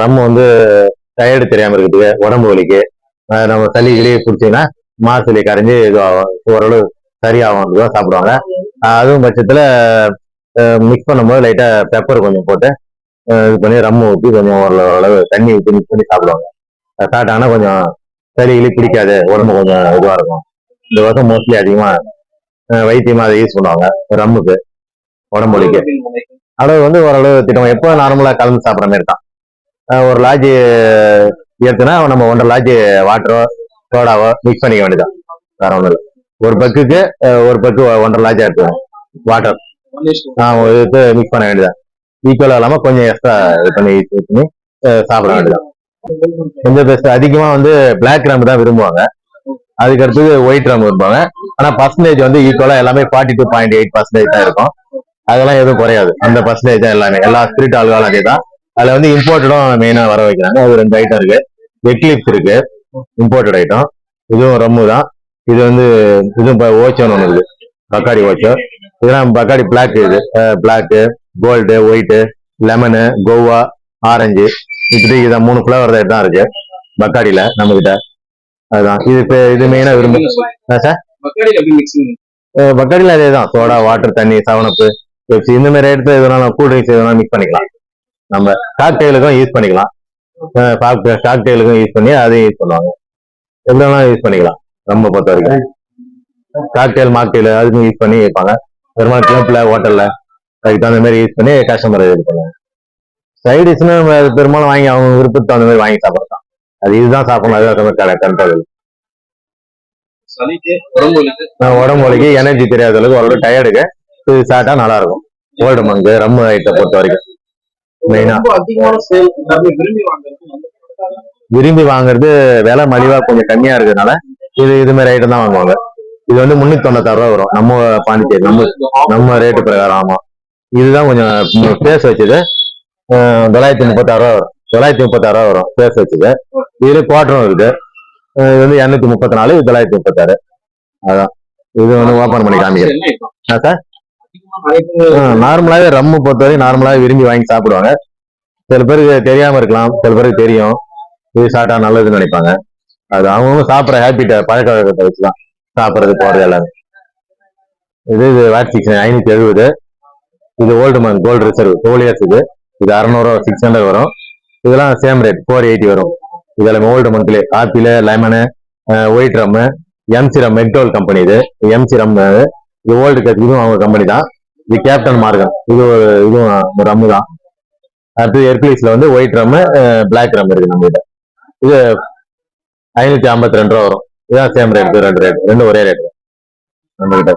ரம் வந்து டயர்டு தெரியாம இருக்குது உடம்பு வலிக்கு. நம்ம சளி கிளி பிடிச்சிங்கன்னா மாசலி கரைஞ்சி இதுவாகும். ஓரளவு சரியாகும். இதுவாக சாப்பிடுவாங்க. அதுவும் பட்சத்துல மிக்ஸ் பண்ணும்போது லைட்டா பெப்பர் கொஞ்சம் போட்டு இது பண்ணி ரம்மு ஊற்றி கொஞ்சம் ஓரளவு தண்ணி ஊற்றி மிக்ஸ் பண்ணி சாப்பிடுவாங்க. சாப்பிட்டாங்கன்னா கொஞ்சம் சளி கிளி பிடிக்காது. உடம்பு கொஞ்சம் இதுவா இருக்கும். இந்த வருஷம் மோஸ்ட்லி அதிகமா அஹ் வைத்தியமா அதை யூஸ் பண்ணுவாங்க. ரம்முக்கு உடம்பு வலிக்கு. அளவு வந்து ஓரளவு திட்டம் எப்போ நார்மலா கலந்து சாப்பிட்ற மாதிரி தான். ஒரு லாஜி ஏற்றுனா நம்ம ஒன்றரை லாஜி வாட்டரோ சோடாவோ மிக்ஸ் பண்ணிக்க வேண்டியதான் வேற ஒன்றும் இல்லை. ஒரு பக்குக்கு ஒரு பக்கு ஒன்றரை லாஜி எடுத்துக்கணும். வாட்டர் இது மிக்ஸ் பண்ண வேண்டியதான் ஈக்குவலாக இல்லாமல் கொஞ்சம் எக்ஸ்ட்ரா இது பண்ணி இது பண்ணி சாப்பிட வேண்டியதான் கொஞ்சம் பெஸ்ட் அதிகமாக வந்து பிளாக் ரம்பு தான் விரும்புவாங்க. அதுக்கு அடுத்தது ஒயிட் ரம்பு விரும்புவாங்க. ஆனால் பர்சன்டேஜ் வந்து ஈக்குவலாக எல்லாமே forty two point eight percentage தான் இருக்கும். அதெல்லாம் எதுவும் குறையாது. அந்த பர்சன்டேஜ் தான் எல்லாமே. எல்லா ஸ்பிரிட் ஆளுகளும் அதே தான் அதுல வந்து இம்போர்ட்டடும் மெயினா வர வைக்கிறாங்க அது ரெண்டு ஐட்டம் இருக்கு. எக்லிப்ஸ் இருக்கு. இம்போர்ட்டட் ஐட்டம் இதுவும் ரம்மு தான். இது வந்து இதுவும் ஓச்சோன்னு ஒன்று இருக்கு. பக்காடி ஓச்சோ இதெல்லாம் பக்காடி பிளாக் இது. Black gold white lemon guava orange இப்படி இதான் மூணு ஃப்ளவர் தான் இருக்கு. பக்காடியில நம்ம கிட்ட அதுதான். இது இப்ப இது மெயினா விரும்பு சார் பக்காடியில அதே தான் சோடா வாட்டர் தண்ணி செவனப்பு பெப்சி இந்த மாதிரி எடுத்து எதுனா கூல் ட்ரிங்க்ஸ் எதுனா மிக்ஸ் பண்ணிக்கலாம். நம்ம காக்டெயிலுக்கும் யூஸ் பண்ணிக்கலாம். காக்டெயிலுக்கும் யூஸ் பண்ணி அதையும் யூஸ் பண்ணுவாங்க. வேணாலும் யூஸ் பண்ணிக்கலாம். ரொம்ப பொறுத்த வரைக்கும் காக்டெயில் மாக்டெயில் அதுக்கும் யூஸ் பண்ணி வைப்பாங்க. பெருமாள் கிளப்ல ஹோட்டல்ல அதுக்கு தகுந்த மாதிரி யூஸ் பண்ணி கஸ்டமர் இது பண்ணுவாங்க. சைடிஷ்னு பெரும்பாலும் வாங்கி அவங்க விருப்பத்துக்கு தகுந்த மாதிரி வாங்கி சாப்பிடலாம். அது இதுதான் சாப்பிடணும். அதுதான் கண்ட்ரோல் உடம்பு வலிக்கு? எனர்ஜி தெரியாத அளவுக்கு ஓரளவு டயர்டுக்கு இது சாப்பிட்டா நல்லா இருக்கும். ஓல்டு மங்கு ரம்மு ஐட்டத்தை பொறுத்த வரைக்கும் மெயினா விரும்பி வாங்குறது விலை மலிவா கொஞ்சம் கம்மியா இருக்கிறதுனால இது இது மாதிரி ஐட்டம் தான் வாங்குவாங்க. இது வந்து முன்னூத்தி தொண்ணூத்தாறு ரூபா வரும். நம்ம பாண்டிச்சேரி நம்ம நம்ம ரேட்டு பிரகாரம். ஆமா. இதுதான் கொஞ்சம் பேஸ் வச்சது. தொள்ளாயிரத்தி முப்பத்தாறு ரூபா வரும். தொள்ளாயிரத்தி முப்பத்தாறு ரூபா வரும். பேஸ் வச்சது. இதுல குவார்டரும் இருக்கு. அஹ் இது வந்து இரநூத்தி முப்பத்தி நாலு தொள்ளாயிரத்தி முப்பத்தாறு. அதான். இது வந்து ஓபன் பண்ணி காமிக்கிறேன். சார்? நார்மலாவே ரம்மு பொறுத்தவரை நார்மலாவே விரும்பி வாங்கி சாப்பிடுவாங்க. சில பேருக்கு தெரியாம இருக்கலாம். சில பேருக்கு தெரியும். இது சாப்பிட்டா நல்லதுன்னு நினைப்பாங்க. அது அவங்கவுங்க சாப்பிட்ற ஹேபிட்ட பழக்க வழக்கத்தை வச்சுதான் சாப்பிட்றது போறது எல்லாமே. இது இது வேக்சிக்ஷன் ஐநூத்தி எழுபது இது ஓல்டு மந்த் கோல்டு ரிசர்வ் டோல் இயர்ஸ் இது. இது அறநூறு சிக்ஸ் ஹண்ட்ரட் வரும். இதெல்லாம் சேம் ரேட் ஃபோர் எயிட்டி வரும். இதெல்லாம் old monthly apple lemon white rum MC rum McDowell company இது. எம்சி ரம் இது ஓல்டு கட் இதுவும் அவங்க கம்பெனி தான். இது கேப்டன் மார்கன். இது ஒரு இதுவும் ரம்மு தான். அடுத்து எர்குலிஸ்ல வந்து ஒயிட் ரம்மு பிளாக் ரம் இருக்கு நம்ம கிட்ட. இது ஐநூத்தி ஐம்பத்தி ரெண்டு ரூபா வரும். இதுதான் சேம் ரேட் ரெண்டு ரேட் ரெண்டு ஒரே ரேட் நம்ம கிட்ட.